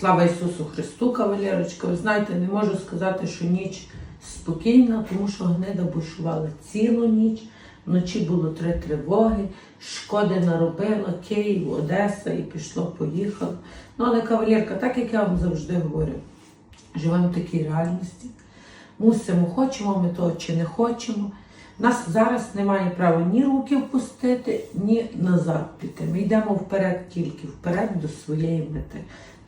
Слава Ісусу Христу, кавалерочка. Ви знаєте, не можу сказати, що ніч спокійна, тому що гнида бушувала цілу ніч. Вночі було три тривоги, шкоди наробила, Київ, Одеса і пішло, поїхало. Ну, але кавалерка, так як я вам завжди говорю, живемо в такій реальності. Мусимо, хочемо ми того чи не хочемо. Нас зараз немає права ні руки впустити, ні назад піти. Ми йдемо вперед тільки вперед до своєї мети.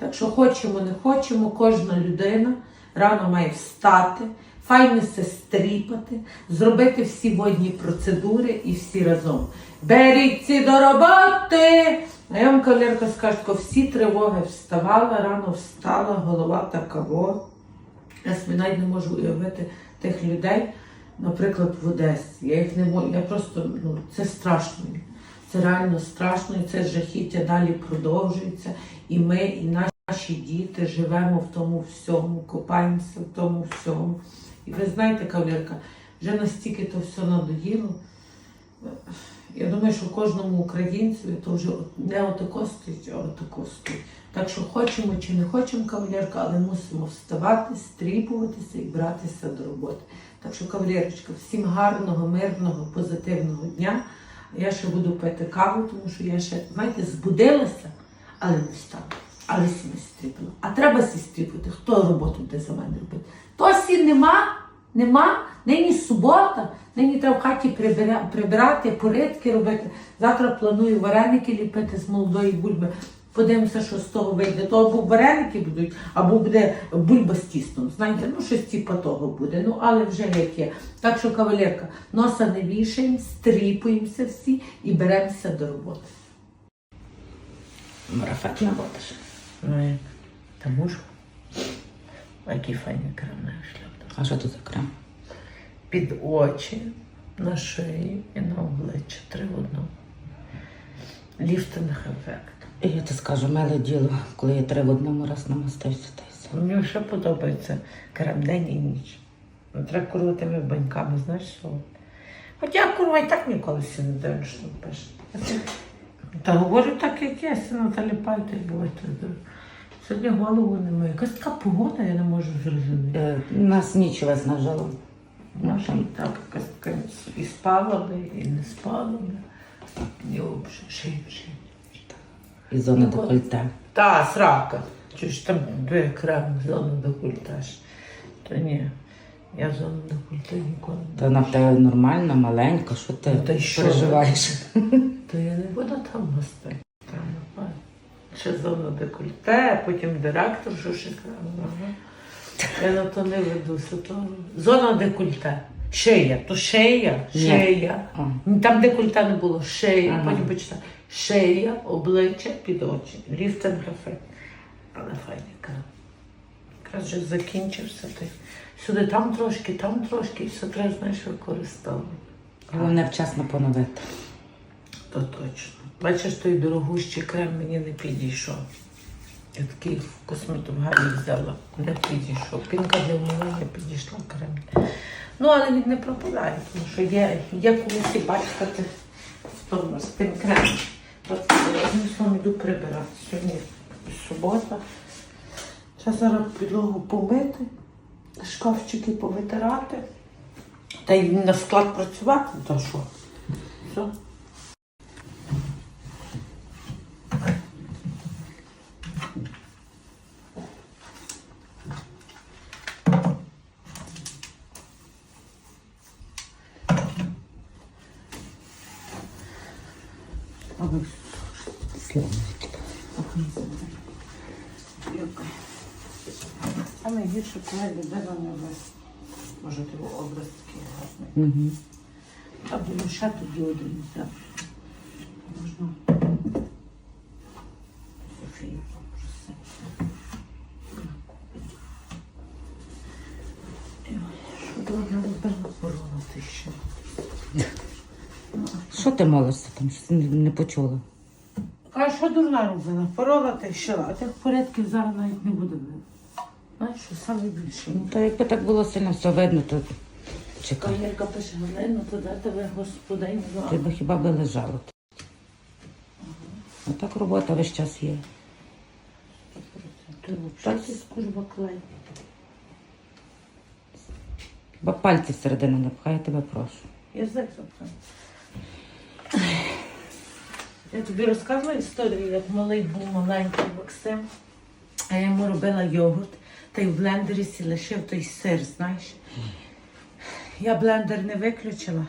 Так що хочемо, не хочемо, кожна людина рано має встати, файно се стріпати, зробити всі водні процедури і всі разом. Беріться до роботи! А я вам кавалерка скажу, що всі тривоги вставала, рано встала, голова така во. Я собі навіть не можу уявити тих людей, наприклад, в Одесі. Я їх не можу, я просто, ну, це страшно. Це реально страшно, і це жахіття далі продовжується. І ми, і наші діти живемо в тому всьому, копаємося в тому всьому. І ви знаєте, кавалерка, вже настільки то все надоїло. Я думаю, що кожному українцеві то вже не отако стоїть, а отако стоїть. Так що хочемо чи не хочемо кавалерка, але мусимо вставати, стріпуватися і братися до роботи. Так що, кавалерочка, всім гарного, мирного, позитивного дня. Я ще буду пити каву, тому що я ще, знаєте, збудилася, але не встала. Але сі не стріпнула. А треба сі стріпувати. Хто роботу буде за мене робити? То сі нема, нема. Нині субота, нині треба в хаті прибира- прибирати, порядки робити. Завтра планую вареники ліпити з молодої бульби. Подивимося, що з того вийде. То або вареники будуть, або буде бульба з тістом. Знаєте, ну щось типу того буде. Ну, але вже як є. Так що, кавалерка, носа не вішаємо, стріпуємося всі і беремося до роботи. Марафет наводиш. Ну? Та можу. Який файний крем на. А що тут за крем? Під очі, на шиї і на обличчя. Три в одному. Ліфтинг ефект. І я ти скажу, миле діло, коли я три в одному раз намастився. Мені ще подобається крем день і ніч. Не треба курва тими баньками, знаєш що? Хоча курва і так ніколи сі не дивлюсь, що пише. Та говорю так, як є, сі Наталі Пайте буває. Сьогодні голову не маю. Якась така погода, я не можу зрозуміти. Е, нас ніч весь нажило. Наша і так якась така і спала би, і не спала би. І взагалі, шиї, шиї. І зона Ну, декольте. Та, срака. Чи ж там дві крем зону декультаж. То ні. Я зону декульте ніколи не. Та вона в тебе нормальна, маленька, що ти Ну, та й що? переживаєш? То я не буду там гостей. Ще зону декольте, потім директор, що ще. Ага. Я на то не ведуся. То... Зона декольте. Шия, то шия, шия. Там декольте не було шия, Ага. потім почитай. Шия, обличчя, під очі. Ліфтинг ефект. Але крем. Якраз закінчився ти. Сюди там трошки, там трошки, і все треба, знаєш, використовувати. Головне вчасно поновити. То точно. Бачиш, той дорогущий крем мені не підійшов. Я такий в косметології взяла, не підійшов. Пінка для вмивання підійшла крем. Ну, але він не пропадає, тому що є, є комусь і бачити з з тим кремом. От я одним словом йду прибирати. Сьогодні субота. Зараз зараз підлогу помити, шкафчики повитирати. Та й на склад працювати, то що? Все. Саме гірше, коли людина не весь. Може, його образ такий гарний. Угу. А було ще тоді один взяв. Можна. Що то вона робила ще? Що ти молишся там? Щось не, не почула. А що дурна робила? Порола та ще, а тих порядків зараз навіть не буде видно. Знаєш, що саме більше. Ну, та якби так було сильно все видно, то чекай. Кавалерка пише, Галина, то де тебе господинь Ти би хіба би лежала. А так робота весь час є. Що ти скурва клей? Бо пальці всередину не пхай, я тебе прошу. Язик запхав. Я тобі розказувала історію, як малий був маленький Максим, а я йому робила йогурт, та й в блендері сі лишив той сир, знаєш. Я блендер не виключила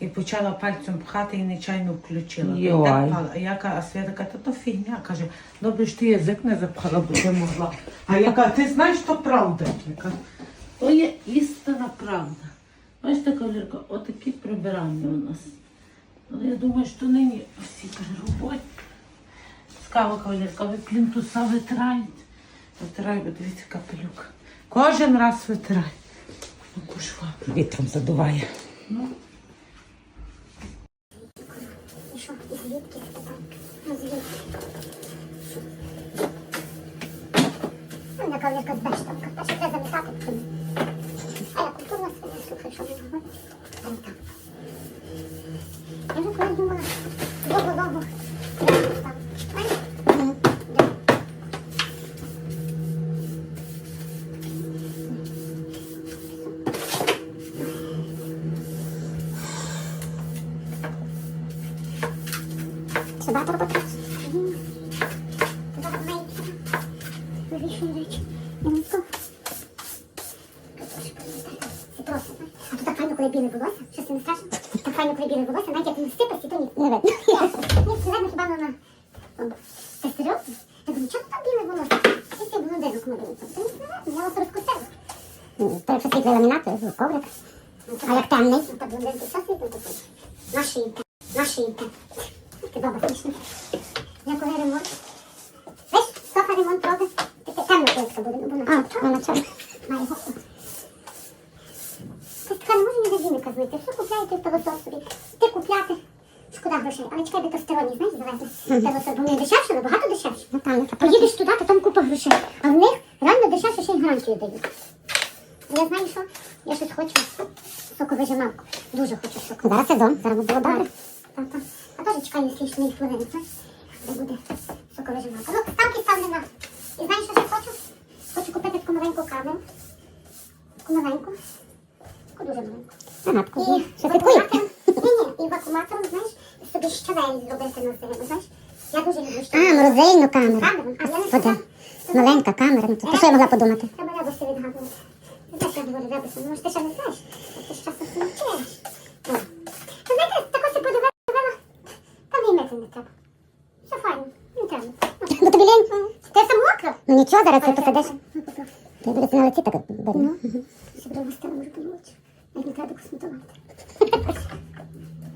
і почала пальцем пхати і нечайно включила. Йой. так пала. А я кажу, а Свята каже, та то фігня. Каже, добре ж ти язик не запхала, бо ти могла. А я кажу, ти знаєш, то правда. Я кажу, то є істина правда. Бачите, кавалерка, отакі прибирання у нас. Але я думаю, що нині всі перероботі. Цікаво, кавалерка, ви плінтуса витираєте. Витираю, дивіться, капелюк. Кожен раз витираю. Ну, кушва. Вітром задуває. Ну, ще треба замітати. А я культурна свиня, слухай, що вона говорить. А не так. Я вже колись думала, довго-довго. реально там. Знаєш? Да. Ще багато роботи. Мгм. Зараз маленькі. Вивішую речі. Минутку. Це просто, знаєш. А тут так файно, коли біле волосся. Щось не страшно. Файно, коли біле волосся, навіть як стипасті, то ні. Не видно. Ні, це видно хіба вона... Ти серйозно? Я думаю, чому там біле волосся? Чи ти блондинок малюється? Та не я вас розкусила. То якщо світлий ламінат, то коврик. А як темний? Ну, та блондинки. Машинка. Машинка. Ти баба смішна. Я коли ремонт. Весь софа ремонт робить. Таке темна плитка буде, ну вона. А, вона чорна. Має гофу. Ти така не може ні газінника знайти. Все купляєте в пилосос собі. Ти купляти. Шкода грошей. Але чекай, би то сторонні, знаєш, завезли. Пилосос, бо вони дешевше, набагато дешевше. Ну Поїдеш туди, то там купа грошей. А в них реально дешевше ще й гарантію дають. Я знаю, що я щось хочу соковижималку. Дуже хочу соковижималку. Зараз сезон, зараз буде добре. А теж чекаю слідчої хвилини, знаєш, де буде соковижималка. Ну, ставки ставлю на. І знаєш, що ще хочу? Хочу купити таку маленьку камеру. Таку маленьку. Таку дуже маленьку. І що вакууматором, ні, ні, і вакууматором, знаєш, собі щавель зробити на зиму, знаєш. Я дуже люблю А, щавель. морозильну камеру. Камеру? А я не Вода. Маленька камера. Ну, то про що я могла подумати? Треба ребуси відгадувати. Знаєш, я говорю ребуси, ну, може, ти ще не знаєш. Ти ж часом не вчиш. Ви знаєте, тако си подивила, там і мити не треба. Все файно, не треба. Ну тобі лінь? Ти сам мокро? Ну нічого, зараз ти. Ну, попробуй. Ти будеш на лиці так Ну, беру. Ще буде